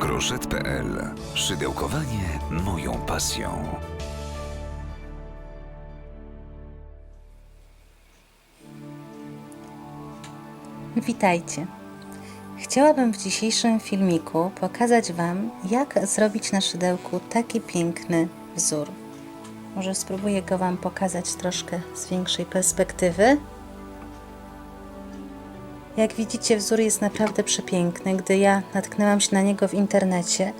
Groszet.pl. Szydełkowanie moją pasją. Witajcie. Chciałabym w dzisiejszym filmiku pokazać Wam, jak zrobić na szydełku taki piękny wzór. Może spróbuję go Wam pokazać troszkę z większej perspektywy. Jak widzicie, wzór jest naprawdę przepiękny. Gdy ja natknęłam się na niego w internecie,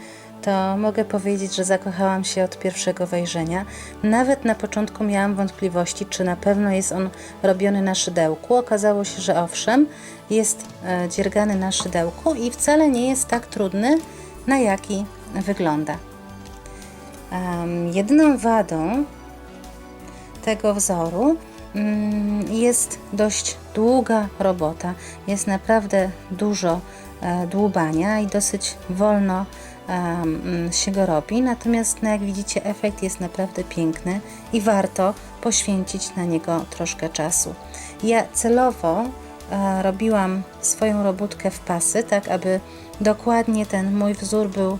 to mogę powiedzieć, że zakochałam się od pierwszego wejrzenia. Nawet na początku miałam wątpliwości, czy na pewno jest on robiony na szydełku. Okazało się, że owszem, jest e, dziergany na szydełku i wcale nie jest tak trudny, na jaki wygląda. Um, jedyną wadą tego wzoru jest dość długa robota. Jest naprawdę dużo e, dłubania i dosyć wolno em, się go robi. Natomiast, no jak widzicie, efekt jest naprawdę piękny i warto poświęcić na niego troszkę czasu. Ja celowo e, robiłam swoją robótkę w pasy, tak aby dokładnie ten mój wzór był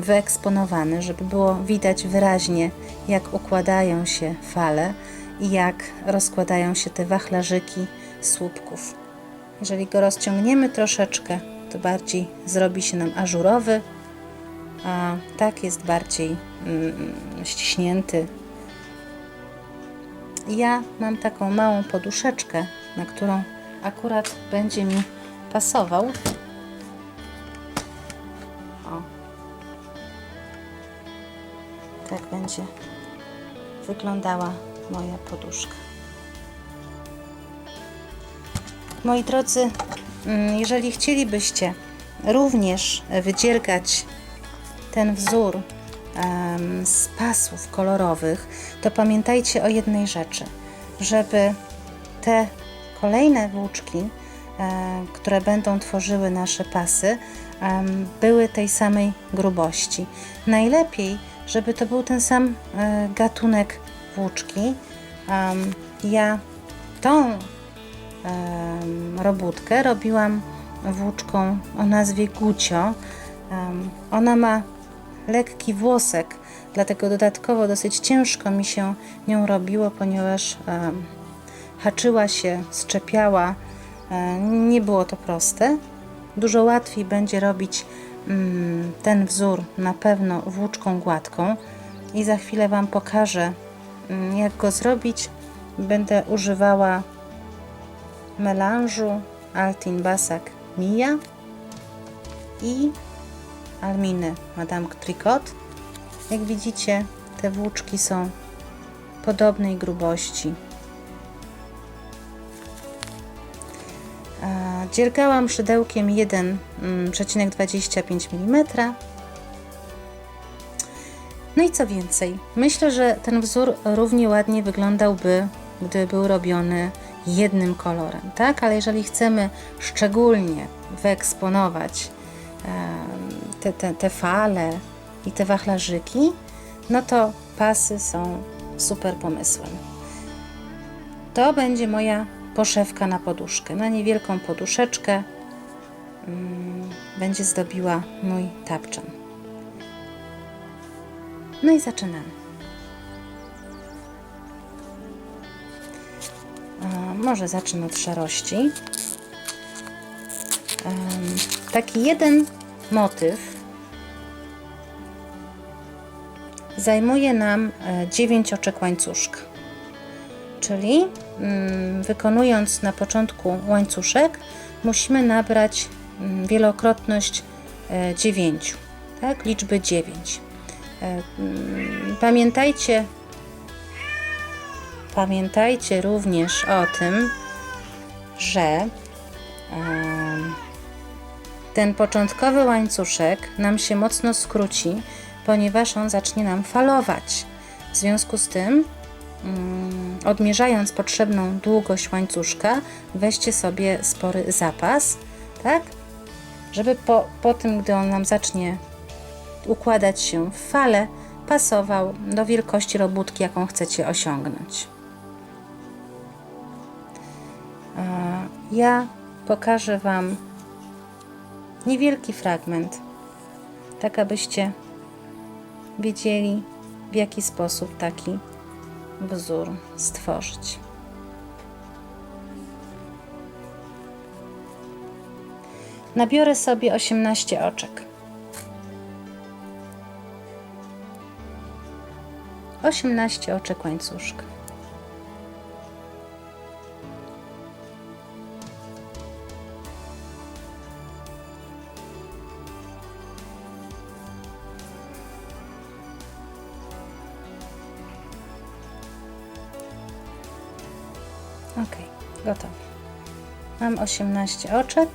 wyeksponowany, żeby było widać wyraźnie, jak układają się fale i jak rozkładają się te wachlarzyki słupków. Jeżeli go rozciągniemy troszeczkę, to bardziej zrobi się nam ażurowy, a tak jest bardziej mm, ściśnięty. Ja mam taką małą poduszeczkę, na którą akurat będzie mi pasował. O. Tak będzie wyglądała moja poduszka. Moi drodzy, mm, jeżeli chcielibyście również wydziergać ten wzór z pasów kolorowych, to pamiętajcie o jednej rzeczy, żeby te kolejne włóczki, e, które będą tworzyły nasze pasy, były tej samej grubości. Najlepiej, żeby to był ten sam e, gatunek włóczki. Ja tą robótkę robiłam włóczką o nazwie Gucio. Ona ma lekki włosek, dlatego dodatkowo dosyć ciężko mi się nią robiło, ponieważ haczyła się, szczepiała. E, Nie było to proste. Dużo łatwiej będzie robić mm, ten wzór na pewno włóczką gładką i za chwilę Wam pokażę, jak go zrobić. Będę używała melanżu Altin Basak Mia i Alminy Madame Tricot. Jak widzicie, te włóczki są podobnej grubości. Dziergałam szydełkiem 1,25 mm. No i co więcej, myślę, że ten wzór równie ładnie wyglądałby, gdy był robiony jednym kolorem, tak? Ale jeżeli chcemy szczególnie wyeksponować te, te, te fale i te wachlarzyki, no to pasy są super pomysłem. To będzie moja poszewka na poduszkę. Na niewielką poduszeczkę mm, będzie zdobiła mój tapczan. No i zaczynamy. Może zacznę od szarości. Taki jeden motyw zajmuje nam 9 oczek łańcuszka. Czyli mm, wykonując na początku łańcuszek, musimy nabrać mm, wielokrotność 9, tak? liczby 9. E, mm, Pamiętajcie, pamiętajcie również o tym, że ten początkowy łańcuszek nam się mocno skróci, ponieważ on zacznie nam falować. W związku z tym, mm, odmierzając potrzebną długość łańcuszka, weźcie sobie spory zapas, tak? Żeby po, po tym, gdy on nam zacznie układać się w fale, pasował do wielkości robótki, jaką chcecie osiągnąć. Ja pokażę Wam niewielki fragment tak abyście wiedzieli, w jaki sposób taki wzór stworzyć. Nabiorę sobie 18 oczek. 18 oczek łańcuszka. Ok, gotowe. Mam 18 oczek.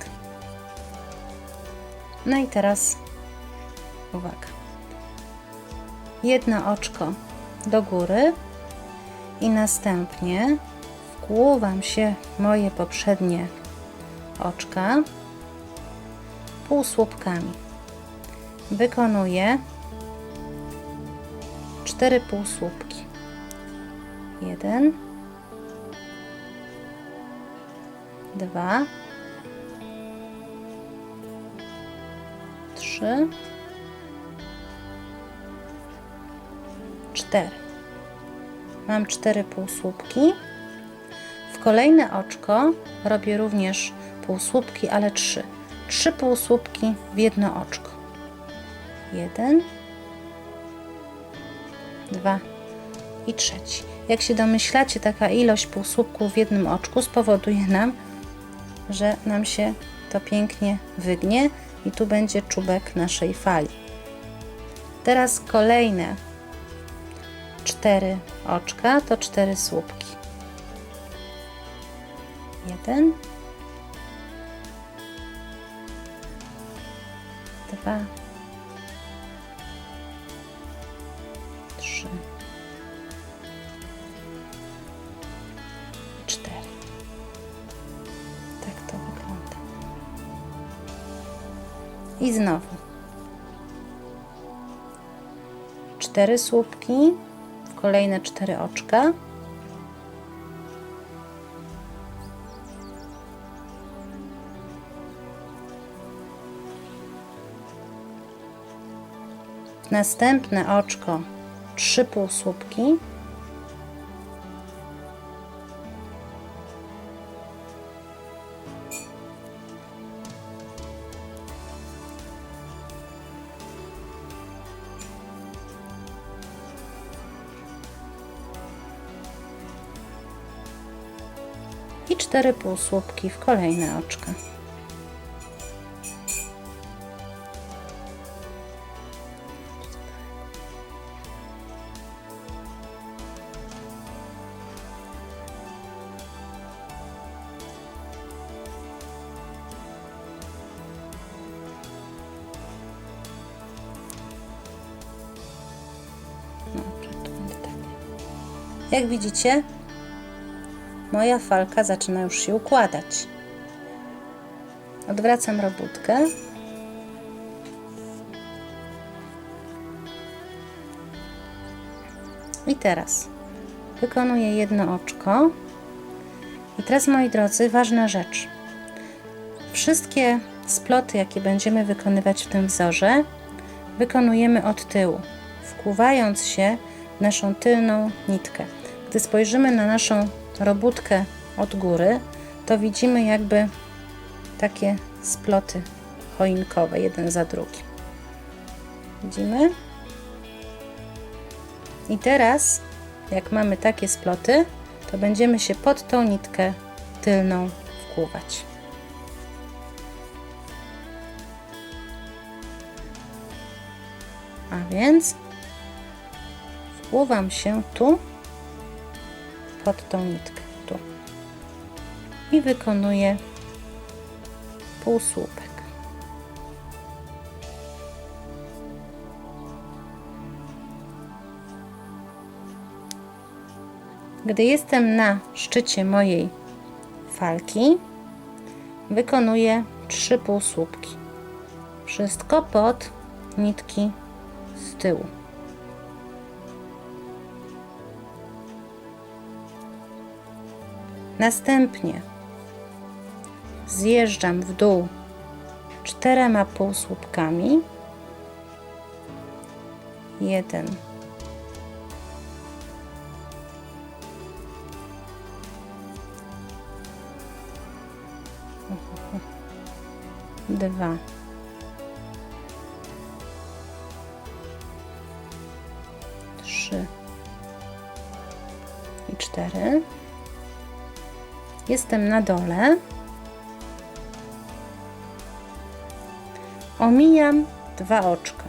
No i teraz uwaga. Jedno oczko do góry i następnie wkłuwam się moje poprzednie oczka półsłupkami. Wykonuję cztery półsłupki. Jeden, dwa, trzy, cztery. Mam cztery półsłupki. W kolejne oczko robię również półsłupki, ale trzy. Trzy półsłupki w jedno oczko. Jeden, dwa i trzeci. Jak się domyślacie, taka ilość półsłupków w jednym oczku spowoduje nam, że nam się to pięknie wygnie i tu będzie czubek naszej fali. Teraz kolejne cztery oczka to cztery słupki. Jeden, dwa, trzy, cztery. Tak to wygląda. I znowu. Cztery słupki w kolejne cztery oczka. W następne oczko trzy półsłupki. I cztery półsłupki w kolejne oczka. Będzie tak. Jak widzicie, moja falka zaczyna już się układać. Odwracam robótkę. I teraz wykonuję jedno oczko. I teraz, moi drodzy, ważna rzecz. Wszystkie sploty, jakie będziemy wykonywać w tym wzorze, wykonujemy od tyłu, wkuwając się w naszą tylną nitkę. Gdy spojrzymy na naszą robótkę od góry, to widzimy jakby takie sploty choinkowe, jeden za drugim. Widzimy? I teraz, jak mamy takie sploty, to będziemy się pod tą nitkę tylną wkłuwać. A więc wkłuwam się tu pod tą nitkę tu i wykonuję półsłupek. Gdy jestem na szczycie mojej falki, wykonuję trzy półsłupki. Wszystko pod nitki z tyłu. Następnie zjeżdżam w dół czterema półsłupkami jeden. Dwa. Trzy. I cztery. Jestem na dole. Omijam dwa oczka.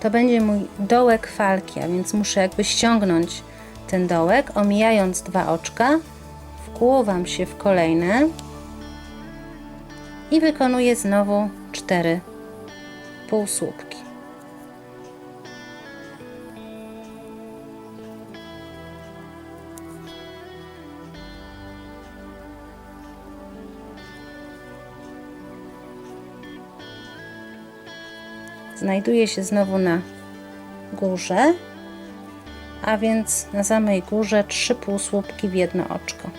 To będzie mój dołek falki, a więc muszę jakby ściągnąć ten dołek, omijając dwa oczka, wkłuwam się w kolejne i wykonuję znowu cztery półsłupki. Znajduję się znowu na górze, a więc na samej górze trzy półsłupki w jedno oczko.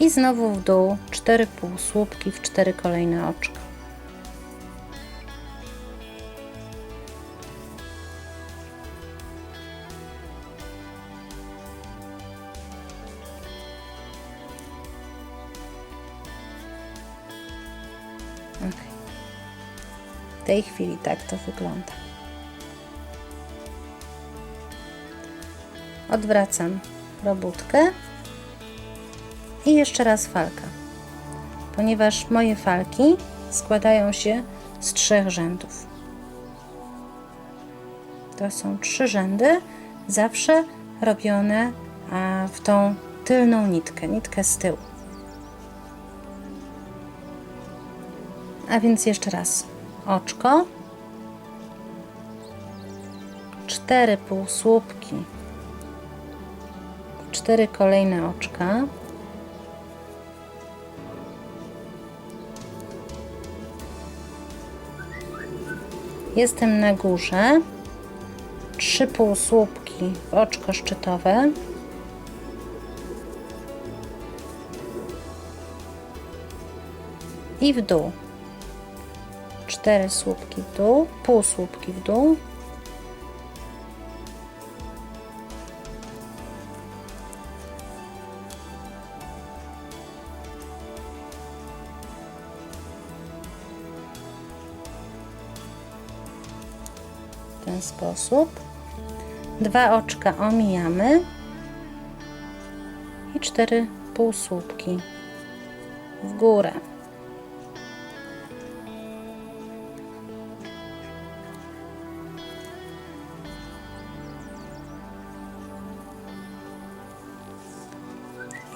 I znowu w dół cztery półsłupki w cztery kolejne oczka. Tej chwili tak to wygląda. Odwracam robótkę i jeszcze raz falka, ponieważ moje falki składają się z trzech rzędów. To są trzy rzędy, zawsze robione w tą tylną nitkę, nitkę z tyłu. A więc jeszcze raz oczko, cztery półsłupki, cztery kolejne oczka. Jestem na górze, trzy półsłupki w oczko szczytowe. I w dół cztery słupki w dół, pół słupki w dół. W ten sposób. Dwa oczka omijamy i cztery półsłupki w górę.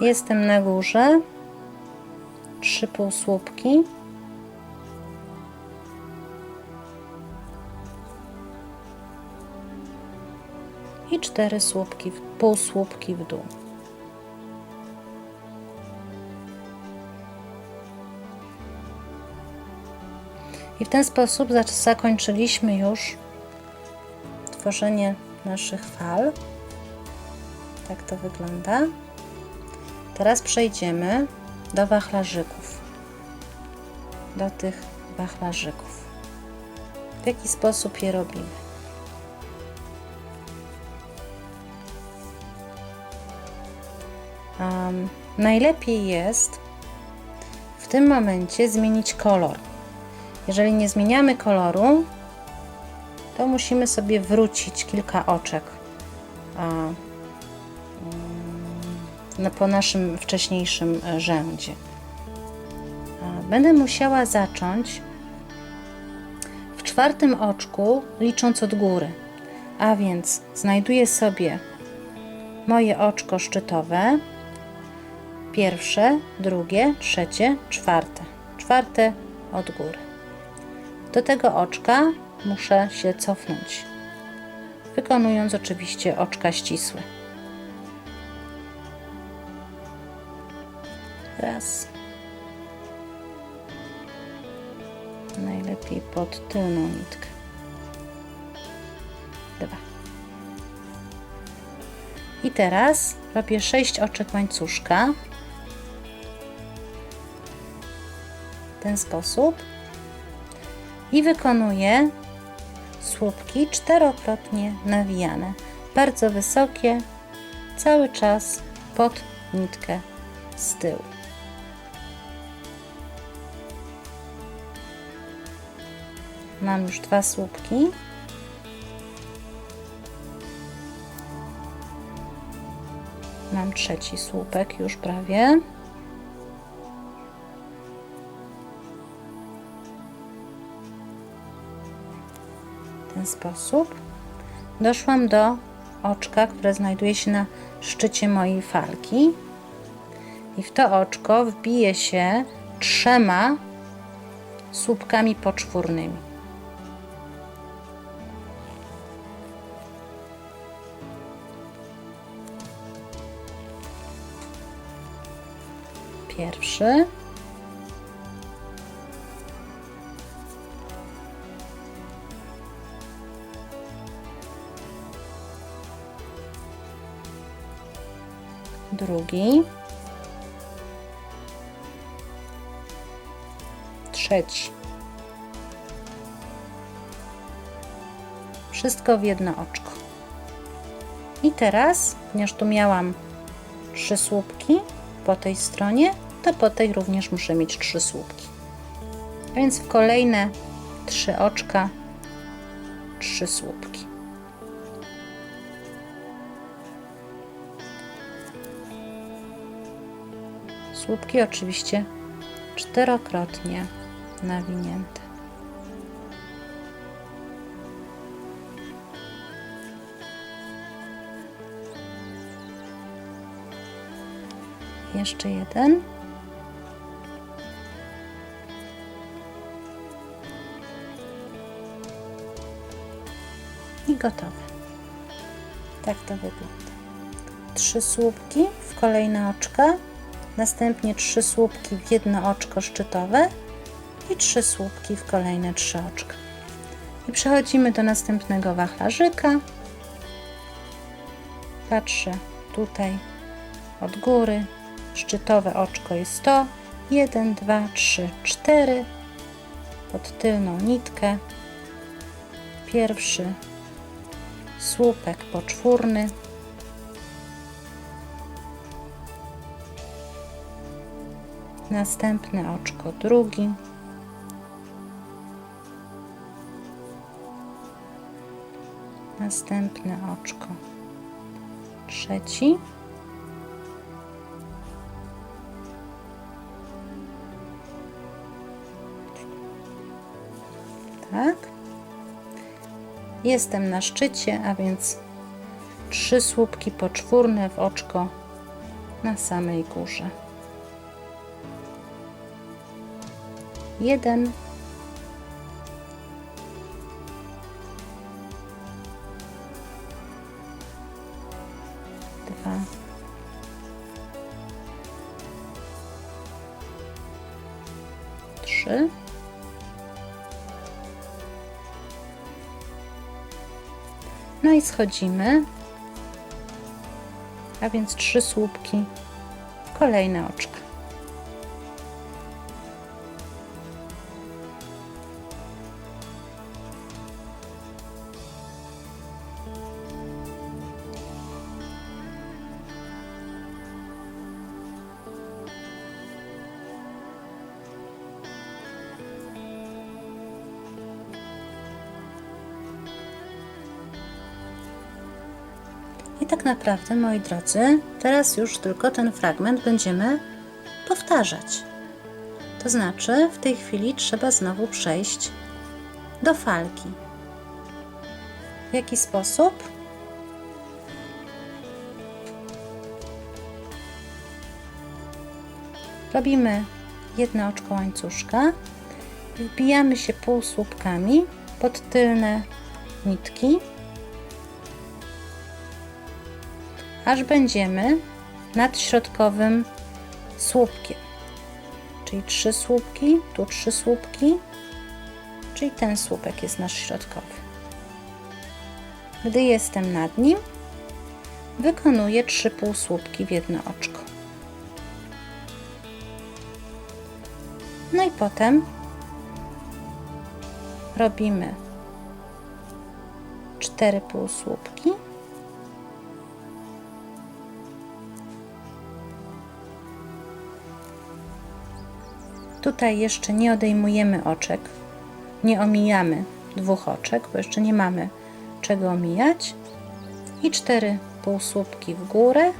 Jestem na górze. Trzy półsłupki. I cztery słupki, półsłupki w dół. I w ten sposób zakończyliśmy już tworzenie naszych fal. Tak to wygląda. Teraz przejdziemy do wachlarzyków. Do tych wachlarzyków. W jaki sposób je robimy? Um, najlepiej jest w tym momencie zmienić kolor. Jeżeli nie zmieniamy koloru, to musimy sobie wrócić kilka oczek. Po naszym wcześniejszym e, rzędzie. Będę musiała zacząć w czwartym oczku, licząc od góry. A więc znajduję sobie moje oczko szczytowe. Pierwsze, drugie, trzecie, czwarte. Czwarte od góry. Do tego oczka muszę się cofnąć, wykonując oczywiście oczka ścisłe. Raz. Najlepiej pod tylną nitkę. Dwa. I teraz robię 6 oczek łańcuszka. w ten sposób i wykonuję słupki czterokrotnie nawijane, bardzo wysokie, cały czas pod nitkę z tyłu. Mam już dwa słupki. Mam trzeci słupek już prawie. W ten sposób doszłam do oczka, które znajduje się na szczycie mojej falki. I w to oczko wbiję się trzema słupkami poczwórnymi. Pierwszy. Drugi. Trzeci. Wszystko w jedno oczko. I teraz, ponieważ tu miałam trzy słupki po tej stronie, to po tej również muszę mieć trzy słupki. A Więc w kolejne trzy oczka trzy słupki. Słupki oczywiście czterokrotnie nawinięte. Jeszcze jeden. Gotowe. Tak to wygląda. Trzy słupki w kolejne oczka, następnie trzy słupki w jedno oczko szczytowe i trzy słupki w kolejne trzy oczka. I przechodzimy do następnego wachlarzyka. Patrzę tutaj od góry. Szczytowe oczko jest to 1, 2, 3, 4 pod tylną nitkę. Pierwszy słupek poczwórny. Następne oczko drugi. Następne oczko trzeci. Jestem na szczycie, a więc trzy słupki poczwórne w oczko na samej górze. Jeden. Dwa. Schodzimy. A więc trzy słupki, kolejne oczka. Tak naprawdę, moi drodzy, teraz już tylko ten fragment będziemy powtarzać. To znaczy, w tej chwili trzeba znowu przejść do falki. W jaki sposób? Robimy jedno oczko łańcuszka, wbijamy się półsłupkami pod tylne nitki aż będziemy nad środkowym słupkiem. Czyli trzy słupki, tu trzy słupki, czyli ten słupek jest nasz środkowy. Gdy jestem nad nim, wykonuję trzy półsłupki w jedno oczko. No i po potem robimy cztery półsłupki. Tutaj jeszcze nie odejmujemy oczek, nie omijamy dwóch oczek, bo jeszcze nie mamy czego omijać. I cztery półsłupki w górę.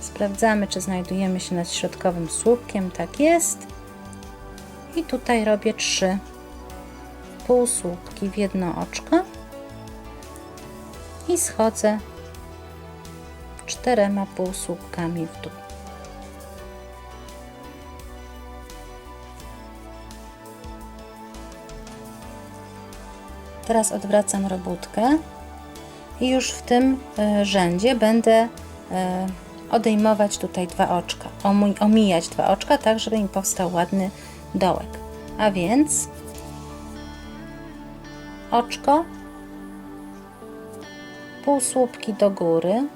Sprawdzamy, czy znajdujemy się nad środkowym słupkiem. Tak jest. I tutaj robię trzy półsłupki w jedno oczko i schodzę czterema półsłupkami w dół. Teraz odwracam robótkę i już w tym e, rzędzie będę e, odejmować tutaj dwa oczka, omijać dwa oczka, tak żeby mi powstał ładny dołek. A więc oczko, półsłupki do góry.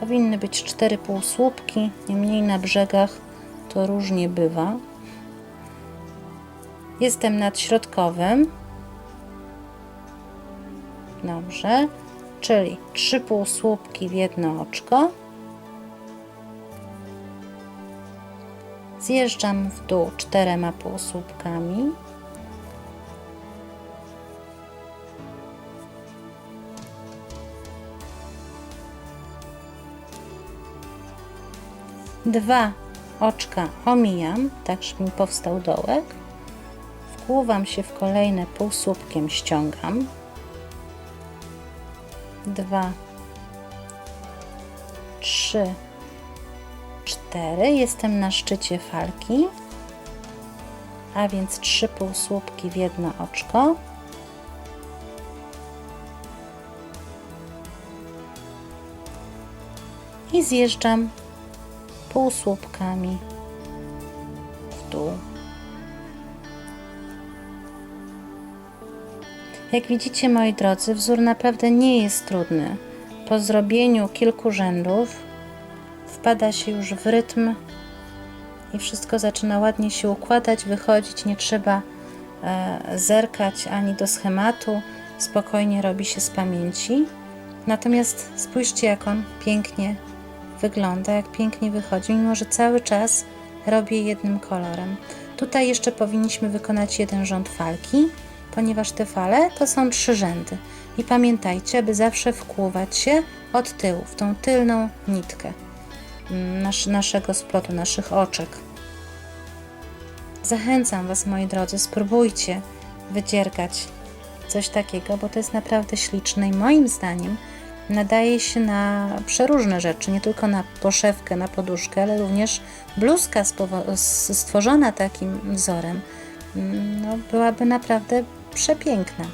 Powinny być cztery półsłupki, niemniej na brzegach to różnie bywa. Jestem nad środkowym. Dobrze, czyli trzy półsłupki w jedno oczko. Zjeżdżam w dół czterema półsłupkami. Dwa oczka omijam, tak żeby mi powstał dołek. Wkłuwam się w kolejne półsłupkiem, ściągam. Dwa, trzy, cztery. Jestem na szczycie falki, a więc trzy półsłupki w jedno oczko. I zjeżdżam półsłupkami w dół. Jak widzicie, moi drodzy, wzór naprawdę nie jest trudny. Po zrobieniu kilku rzędów wpada się już w rytm i wszystko zaczyna ładnie się układać, wychodzić. Nie trzeba e, zerkać ani do schematu, spokojnie robi się z pamięci. Natomiast spójrzcie, jak on pięknie wygląda, jak pięknie wychodzi, mimo że cały czas robię jednym kolorem. Tutaj jeszcze powinniśmy wykonać jeden rząd falki, ponieważ te fale to są trzy rzędy. I pamiętajcie, aby zawsze wkłuwać się od tyłu, w tą tylną nitkę mm, nasz, naszego splotu, naszych oczek. Zachęcam Was, moi drodzy, spróbujcie wydziergać coś takiego, bo to jest naprawdę śliczne i moim zdaniem nadaje się na przeróżne rzeczy, nie tylko na poszewkę, na poduszkę, ale również bluzka stworzona takim wzorem mm, no, byłaby naprawdę przepiękna.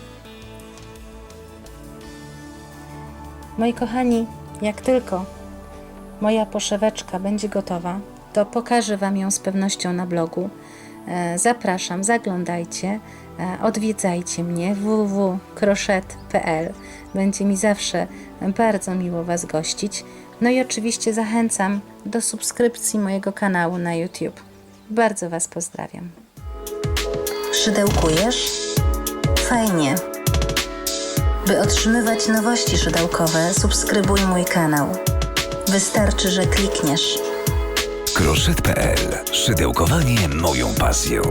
Moi kochani, jak tylko moja poszeweczka będzie gotowa, to pokażę Wam ją z pewnością na blogu. E, Zapraszam, zaglądajcie, e, odwiedzajcie mnie www.crochet.pl. Będzie mi zawsze bardzo miło Was gościć. No i oczywiście zachęcam do subskrypcji mojego kanału na YouTube. Bardzo Was pozdrawiam. Szydełkujesz? Fajnie. By otrzymywać nowości szydełkowe, subskrybuj mój kanał. Wystarczy, że klikniesz. Kroszet.pl. Szydełkowanie moją pasją.